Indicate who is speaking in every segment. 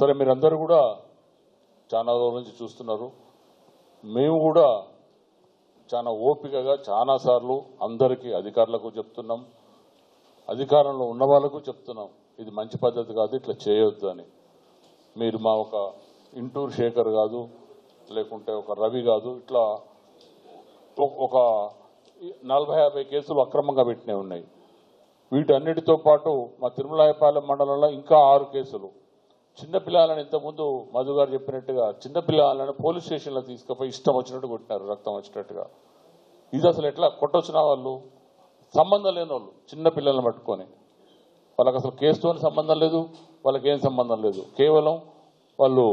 Speaker 1: సరే మీరందరూ కూడా చాలా రోజుల నుంచి చూస్తున్నారు. మేము కూడా చాలా ఓపికగా చాలాసార్లు అందరికీ అధికారులకు చెప్తున్నాం. అధికారంలో ఉన్న వాళ్ళకు చెప్తున్నాం. ఇది మంచి పద్ధతి కాదు ఇట్లా చేయొద్దు అని. మీరు మా ఒక ఇంటూరు శేఖర్ కాదు లేకుంటే ఒక రవి కాదు ఇట్లా ఒక- ఒక నలభై యాభై కేసులు అక్రమంగా పెట్టినవి ఉన్నాయి. వీటన్నిటితో పాటు మా తిరుమలాయపాలెం మండలంలో ఇంకా ఆరు కేసులు. చిన్నపిల్లలని ఇంతకుముందు మధు గారు చెప్పినట్టుగా చిన్నపిల్లలని పోలీస్ స్టేషన్లో తీసుకుపోయి ఇష్టం వచ్చినట్టు కొట్టినారు రక్తం వచ్చినట్టుగా. ఇది అసలు ఎట్లా కొట్టొచ్చిన వాళ్ళు? సంబంధం లేని వాళ్ళు చిన్నపిల్లలను పట్టుకొని. వాళ్ళకి అసలు కేసుతో సంబంధం లేదు వాళ్ళకి ఏం సంబంధం లేదు. కేవలం వాళ్ళు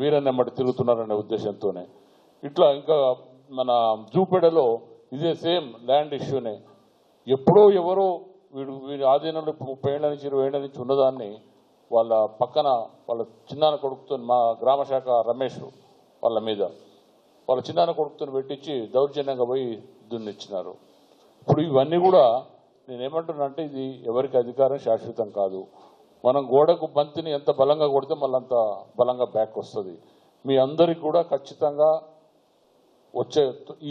Speaker 1: వీరన్నెమ్మటి తిరుగుతున్నారనే ఉద్దేశంతోనే. ఇట్లా ఇంకా మన జూపేడలో ఇదే సేమ్ ల్యాండ్ ఇష్యూనే. ఎప్పుడో ఎవరో వీడు వీడి ఆధీనంలో ముప్పై ఏళ్ళ నుంచి ఇరవై ఏళ్ళ నుంచి ఉన్నదాన్ని వాళ్ళ పక్కన వాళ్ళ చిన్నాన్న కొడుకుతో మా గ్రామ శాఖ రమేష్ వాళ్ళ మీద. వాళ్ళ చిన్నాన్న కొడుకుతో పెట్టించి దౌర్జన్యంగా పోయి దున్నిచ్చినారు. ఇప్పుడు ఇవన్నీ కూడా నేనేమంటున్నా ఇది ఎవరికి అధికారం శాశ్వతం కాదు. మనం గోడకు బంతిని ఎంత బలంగా కొడితే మళ్ళీ అంత బలంగా బ్యాక్ వస్తుంది. మీ అందరికి కూడా ఖచ్చితంగా వచ్చే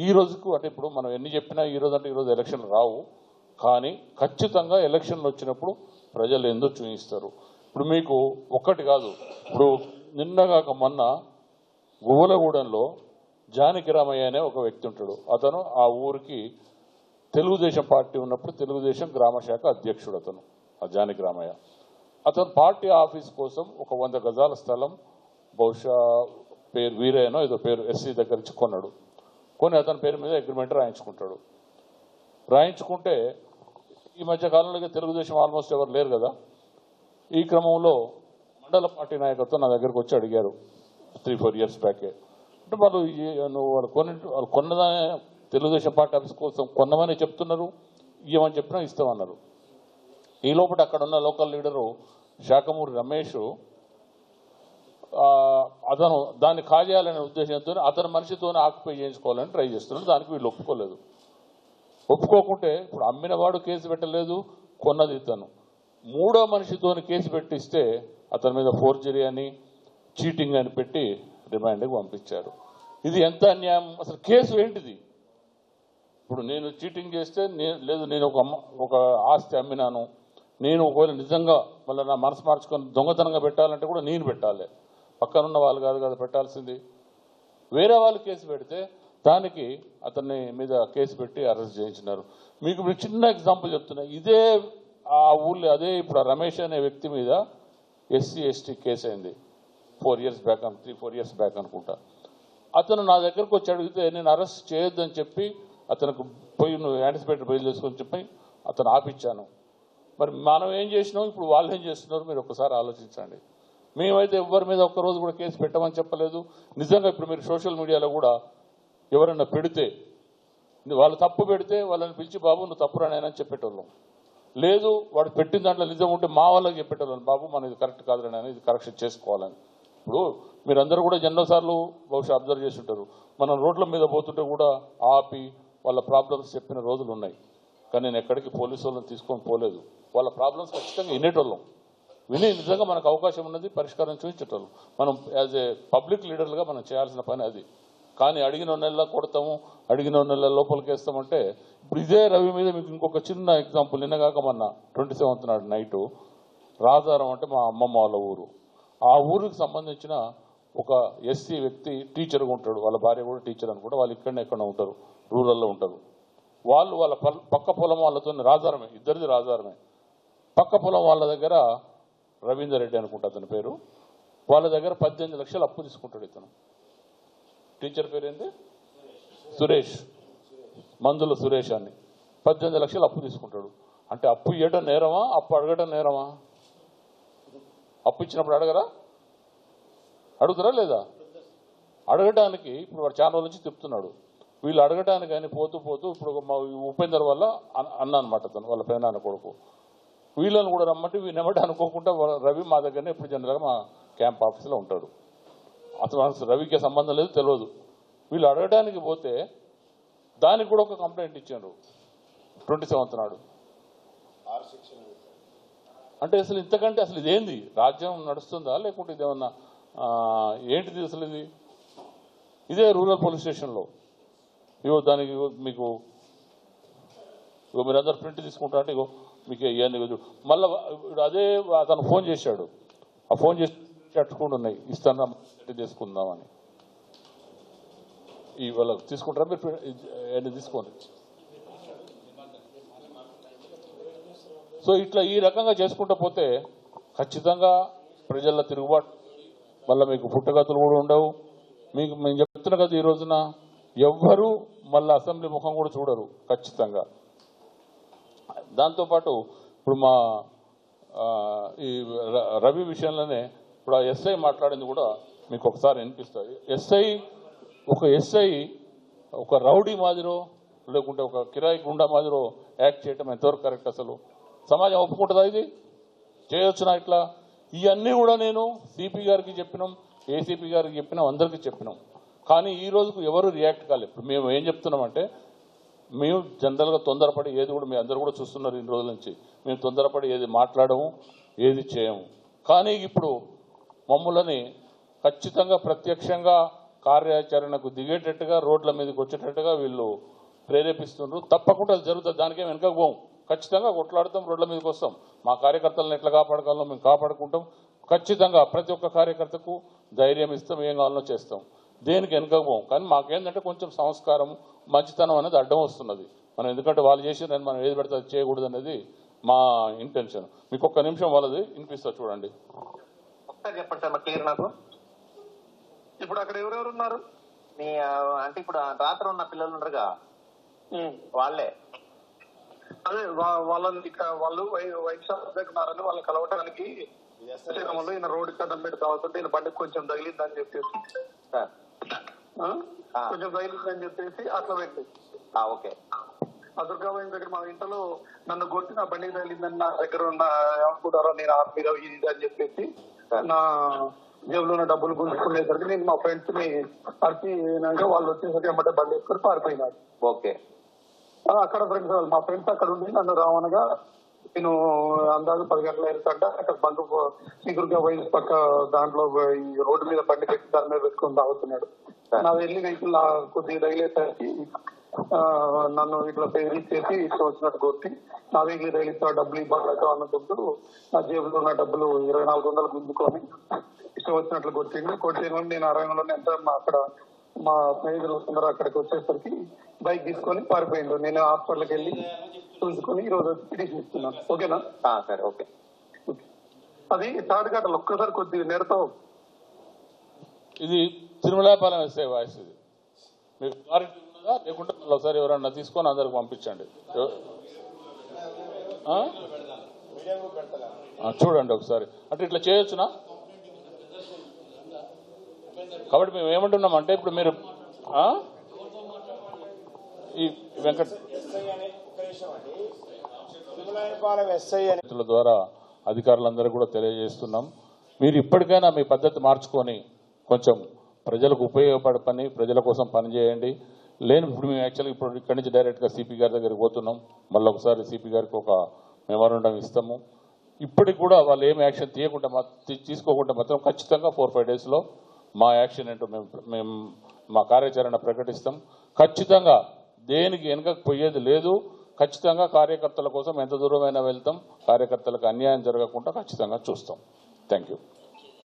Speaker 1: ఈ రోజుకు అంటే ఇప్పుడు మనం ఎన్ని చెప్పినా ఈ రోజు అంటే ఈ రోజు ఎలక్షన్లు రావు. కానీ ఖచ్చితంగా ఎలక్షన్లు వచ్చినప్పుడు ప్రజలు ఎందుకు చూపిస్తారు ఇప్పుడు మీకు ఒక్కటి కాదు. ఇప్పుడు నిన్నగాక మొన్న గువ్వలగూడెంలో జానకి రామయ్య అనే ఒక వ్యక్తి ఉంటాడు. అతను ఆ ఊరికి తెలుగుదేశం పార్టీ ఉన్నప్పుడు తెలుగుదేశం గ్రామ శాఖ అధ్యక్షుడు అతను ఆ జానకి రామయ్య. అతను పార్టీ ఆఫీస్ కోసం ఒక వంద గజాల స్థలం బహుశా పేరు వీరయ్యనో ఏదో పేరు ఎస్సీ దగ్గర నుంచి కొన్నాడు. కొని అతని పేరు మీద అగ్రిమెంట్ రాయించుకుంటాడు. రాయించుకుంటే ఈ మధ్య కాలంలో తెలుగుదేశం ఆల్మోస్ట్ ఎవరు లేరు కదా. ఈ క్రమంలో మండల పార్టీ నాయకత్వం నా దగ్గరకు వచ్చి అడిగారు. త్రీ ఫోర్ ఇయర్స్ బ్యాకే. అంటే వాళ్ళు నువ్వు వాళ్ళు కొన్ని వాళ్ళు కొన్నదానే తెలుగుదేశం పార్టీ ఆఫీస్ కోసం కొన్నమని చెప్తున్నారు ఇవ్వమని చెప్పినా ఇస్తామన్నారు. ఈ లోపల అక్కడ ఉన్న లోకల్ లీడరు శాఖమూరి రమేష్ అతను దాన్ని కాజేయాలనే ఉద్దేశంతో అతని మనిషితోనే ఆక్యుపై చేయించుకోవాలని ట్రై చేస్తున్నాడు దానికి వీళ్ళు ఒప్పుకోలేదు. ఒప్పుకోకుంటే ఇప్పుడు అమ్మినవాడు కేసు పెట్టలేదు కొన్నది ఇతను. మూడో మనిషితోని కేసు పెట్టిస్తే అతని మీద ఫోర్జరీ అని చీటింగ్ అని పెట్టి రిమాండ్కి పంపించారు. ఇది ఎంత అన్యాయం? అసలు కేసు ఏంటిది? ఇప్పుడు నేను చీటింగ్ చేస్తే నేను లేదు నేను ఒక ఒక ఆస్తి అమ్మినాను. నేను ఒకవేళ నిజంగా మళ్ళీ నా మనసు మార్చుకొని దొంగతనంగా పెట్టాలంటే కూడా నేను పెట్టాలి. పక్కనున్న వాళ్ళు కాదు కదా పెట్టాల్సింది. వేరే వాళ్ళు కేసు పెడితే దానికి అతన్ని మీద కేసు పెట్టి అరెస్ట్ చేయించినారు. మీకు చిన్న ఎగ్జాంపుల్ చెప్తున్నా. ఇదే ఆ ఊళ్ళో అదే ఇప్పుడు రమేష్ అనే వ్యక్తి మీద ఎస్సీ ఎస్టీ కేసు అయింది. Four years back three four years back అనుకుంటా. అతను నా దగ్గరకు వచ్చి అడిగితే నేను అరెస్ట్ చేయొద్దని చెప్పి అతనికి పోయి నువ్వు యాంటిసిపేటర్ బయలు చేసుకొని చెప్పి అతను ఆపిచ్చాను మరి మనం ఏం చేసినాం? ఇప్పుడు వాళ్ళు ఏం చేస్తున్నారు? మీరు ఒకసారి ఆలోచించండి. మేమైతే ఎవరి మీద ఒక్క రోజు కూడా కేసు పెట్టమని చెప్పలేదు. నిజంగా ఇప్పుడు మీరు సోషల్ మీడియాలో కూడా ఎవరైనా పెడితే వాళ్ళు తప్పు పెడితే వాళ్ళని పిలిచి బాబు నువ్వు తప్పు రానని చెప్పేటోళ్ళం. లేదు వాడు పెట్టిన దాంట్లో నిజం ఉంటే మా వాళ్ళకి చెప్పేటోళ్ళని బాబు మనం ఇది కరెక్ట్ కాదు ఇది కరెక్షన్ చేసుకోవాలని. ఇప్పుడు మీరందరూ కూడా ఎన్నోసార్లు బహుశా అబ్జర్వ్ చేసి ఉంటారు. మనం రోడ్ల మీద పోతుంటే కూడా ఆపి వాళ్ళ ప్రాబ్లమ్స్ చెప్పిన రోజులు ఉన్నాయి. కానీ నేను ఎక్కడికి పోలీసు వాళ్ళని తీసుకొని పోలేదు. వాళ్ళ ప్రాబ్లమ్స్ ఖచ్చితంగా వినేటోళ్ళం. విని నిజంగా మనకు అవకాశం ఉన్నది పరిష్కారం చూపించేటోళ్ళం. మనం యాజ్ ఏ పబ్లిక్ లీడర్లుగా మనం చేయాల్సిన పని అది. కానీ అడిగిన నెలలో కొడతాము అడిగిన నెల లోపలికి వేస్తామంటే ఇప్పుడు ఇదే రవి మీద మీకు ఇంకొక చిన్న ఎగ్జాంపుల్ నిన్నగాక మొన్న ట్వంటీ సెవెంత్ నాడు నైటు రాజారం అంటే మా అమ్మమ్మ వాళ్ళ ఊరు. ఆ ఊరికి సంబంధించిన ఒక ఎస్సీ వ్యక్తి టీచర్గా ఉంటాడు వాళ్ళ భార్య కూడా టీచర్ అనుకుంటా వాళ్ళు ఇక్కడనే ఎక్కడ ఉంటారు రూరల్లో ఉంటారు. వాళ్ళు వాళ్ళ పక్క పొలం వాళ్ళతో రాజారమే ఇద్దరిది రాజారమే. పక్క పొలం వాళ్ళ దగ్గర రవీందర్ రెడ్డి అనుకుంటా అతని పేరు. వాళ్ళ దగ్గర పద్దెనిమిది లక్షలు అప్పు తీసుకుంటాడు ఇతను. టీచర్ పేరు సురేష్. మందుల సురేష్ అని పద్దెనిమిది లక్షలు అప్పు తీసుకుంటాడు. అంటే అప్పు ఇవ్వడం నేరమా? అప్పు అడగడం నేరమా? అప్పు ఇచ్చినప్పుడు అడగరా? అడుగుతారా లేదా? అడగడానికి ఇప్పుడు వాడు చాలా రోజుల నుంచి చెప్తున్నాడు వీళ్ళు అడగడానికి కానీ పోతూ పోతూ ఇప్పుడు మా ఉపేందర్ వల్ల అన్న అన్న అనమాట తను వాళ్ళ పేనాన్న కొడుకు. వీళ్ళని కూడా రమ్మంటే వీళ్ళెమ్మటి అనుకోకుండా రవి మా దగ్గరనే ఇప్పుడు జనరల్గా మా క్యాంప్ ఆఫీస్లో ఉంటాడు. అసలు అసలు రవికి సంబంధం లేదు తెలియదు వీళ్ళు అడగడానికి పోతే దానికి కూడా ఒక కంప్లైంట్ ఇచ్చారు ట్వంటీ సెవెంత్ నాడు. అంటే అసలు ఇంతకంటే అసలు ఇదేంది? రాజ్యం నడుస్తుందా? లేకుంటే ఇదేమన్నా ఏంటిది అసలు ఇది? ఇదే రూరల్ పోలీస్ స్టేషన్లో. ఇగో దానికి మీకు ఇగో మీరు అందరు ప్రింట్ తీసుకుంటా అంటే ఇగో మీకు ఇవన్నీ మళ్ళీ అదే అతను ఫోన్ చేశాడు. ఆ ఫోన్ చేసి చట్టుకుండా ఉన్నాయి ఇస్తాను తీసుకుందామని. ఇవాళ తీసుకుంటారా మీరు? ప్రింట్- తీసుకోండి. సో ఇట్లా ఈ రకంగా చేసుకుంటూ పోతే ఖచ్చితంగా ప్రజల తిరుగుబాటు మళ్ళీ మీకు పుట్టగతులు కూడా ఉండవు. మీకు మేము చెప్తున్నా కదా ఈ రోజున ఎవ్వరూ మళ్ళీ అసెంబ్లీ ముఖం కూడా చూడరు ఖచ్చితంగా. దాంతోపాటు ఇప్పుడు మా ఈ ర- రవి విషయంలోనే ఇప్పుడు ఆ ఎస్ఐ మాట్లాడింది కూడా మీకు ఒకసారి వినిపిస్తుంది ఎస్ఐ ఒక ఎస్ఐ ఒక రౌడీ మాదిరో లేకుంటే ఒక కిరాయి గుండా మాదిరో యాక్ట్ చేయటం ఎంతవరకు కరెక్ట్ అసలు? సమాజం ఒప్పుకుంటుందా ఇది? చేయొచ్చునా ఇట్లా? ఇవన్నీ కూడా నేను సిపి గారికి చెప్పినాం ఏసీపీ గారికి చెప్పినాం అందరికీ చెప్పినాం. కానీ ఈ రోజుకు ఎవరు రియాక్ట్ కాలేదు ఇప్పుడు మేము ఏం చెప్తున్నామంటే మేము జనరల్గా తొందరపడి ఏది కూడా మీ అందరు కూడా చూస్తున్నారు ఇన్ని రోజుల నుంచి. మేము తొందరపడి ఏది మాట్లాడము ఏది చేయము. కానీ ఇప్పుడు మమ్ములని ఖచ్చితంగా ప్రత్యక్షంగా కార్యాచరణకు దిగేటట్టుగా రోడ్ల మీదకి వచ్చేటట్టుగా వీళ్ళు ప్రేరేపిస్తున్నారు తప్పకుండా అది జరుగుతుంది. దానికేం వెనకకు పోం. ఖచ్చితంగా కొట్లాడతాం రోడ్ల మీదకి వస్తాం. మా కార్యకర్తలను ఎట్లా కాపాడగలం మేము కాపాడుకుంటాం. ఖచ్చితంగా ప్రతి ఒక్క కార్యకర్తకు ధైర్యం ఇస్తాం ఏం కావాలో చేస్తాం. దేనికి వెనకకు పోం? కానీ మాకేంటంటే కొంచెం సంస్కారం మంచితనం అనేది అడ్డం వస్తున్నది. మనం ఎందుకంటే వాళ్ళు చేసిన మనం ఏది పెడితే అది చేయకూడదు అనేది మా ఇంటెన్షన్. మీకు ఒక్క నిమిషం వాళ్ళది వినిపిస్తా చూడండి.
Speaker 2: ఒకసారి చెప్పండి సార్ క్లియర్ నాకు.
Speaker 3: ఇప్పుడు అక్కడ ఎవరెవరు ఉన్నారు?
Speaker 2: మీ అంటే ఇప్పుడు రాత్రి ఉన్న పిల్లలు ఉండరుగా? వాళ్ళే.
Speaker 3: అదే వాళ్ళని వాళ్ళు వైట్ షాప్ దగ్గర ఉన్నారని వాళ్ళని కలవటానికి శ్రీరాములు ఈయన రోడ్డు కట్టం పెట్టి తాగుతుంటే ఈయన బండికి కొంచెం తగిలిందని చెప్పేసి. కొంచెం తగిలిందని చెప్పేసి అట్లా పెట్టి
Speaker 2: ఆ, ఓకే.
Speaker 3: ఆ దుర్గాబాయి దగ్గర మా ఇంట్లో నన్ను కొట్టి నా బండికి తగిలిందని నా దగ్గర ఉన్న ఏమనుకుంటారో నేను ఆర్మీగా ఇది అని చెప్పేసి నా జేబులో ఉన్న డబ్బులు గుంజుకునేసరికి నేను మా ఫ్రెండ్స్ని అరిచినాక వాళ్ళు వచ్చేసరికి ఎమ్మటే బండి వేసుకొని పారిపోయినారు.
Speaker 2: ఓకే.
Speaker 3: అక్కడ ఫ్రెండ్స్ వాళ్ళు మా ఫ్రెండ్స్ అక్కడ ఉండి నన్ను రావనగా నేను అందాజు పది గంటల అయిందంట అక్కడ బండు చిగురుగా పోయి పక్క దాంట్లో ఈ రోడ్డు మీద బండి పెట్టి దాని మీద పెట్టుకొని తాగుతున్నాడు. నా వెళ్ళి వెహికల్ కొద్దిగా తగిలేసరికి నన్ను ఇట్లా బెదిరించేసి ఇష్టం వచ్చినట్టు కొట్టి నా వెహికల్ తగిలిస్తా డబ్బులు ఇవ్వలేక అన్నట్టు నా జేబులో ఉన్న డబ్బులు ఇరవై నాలుగు వందలు గుంజుకొని ఇష్టం వచ్చినట్లు కొట్టింది కొట్టిన నేను ఆ రంగంలోనే ఎంత మా అక్కడ మా స్నేహితులు వస్తున్నారు అక్కడికి వచ్చేసరికి బైక్ తీసుకొని పారిపోయిండు. నేను హాస్పిటల్కి వెళ్ళి చూసుకొని ఈ రోజు పిటిషన్ ఇస్తున్నాను ఓకేనా?
Speaker 2: ఆ, సరే ఓకే.
Speaker 3: అది థర్డ్ గంటలు ఒక్కసారి కొద్దిగా నెడతావు
Speaker 1: ఇది తిరుమలాపాలెం ఎస్ఐ వాయిస్ ఇది. మీకు ఉన్నదా లేకుంటే మళ్ళీ ఒకసారి ఎవరన్నా తీసుకొని అందరికి పంపించండి. చూడండి ఒకసారి. అంటే ఇట్లా చేయొచ్చునా? కాబట్టి మేము ఏమంటున్నాం అంటే ఇప్పుడు మీరు ఈ వెంకట ద్వారా అధికారులందరూ కూడా తెలియజేస్తున్నాం. మీరు ఇప్పటికైనా మీ పద్ధతి మార్చుకొని కొంచెం ప్రజలకు ఉపయోగపడే పని ప్రజల కోసం పనిచేయండి లేని ఇప్పుడు మేము యాక్చువల్గా ఇప్పుడు ఇక్కడి నుంచి డైరెక్ట్గా సిపి గారి దగ్గరికి పోతున్నాం. మళ్ళీ ఒకసారి సిపి గారికి ఒక మెమోరండం ఇస్తాము. ఇప్పటికి కూడా వాళ్ళు ఏం యాక్షన్ తీయకుండా తీసుకోకుండా మాత్రం ఖచ్చితంగా ఫోర్ ఫైవ్ డేస్లో మా యాక్షన్ ఏంటో మేము మేము మా కార్యాచరణ ప్రకటిస్తాం. ఖచ్చితంగా దేనికి వెనుకకు పోయేది లేదు. ఖచ్చితంగా కార్యకర్తల కోసం ఎంత దూరమైనా వెళ్తాం. కార్యకర్తలకు అన్యాయం జరగకుండా ఖచ్చితంగా చూస్తాం. Thank you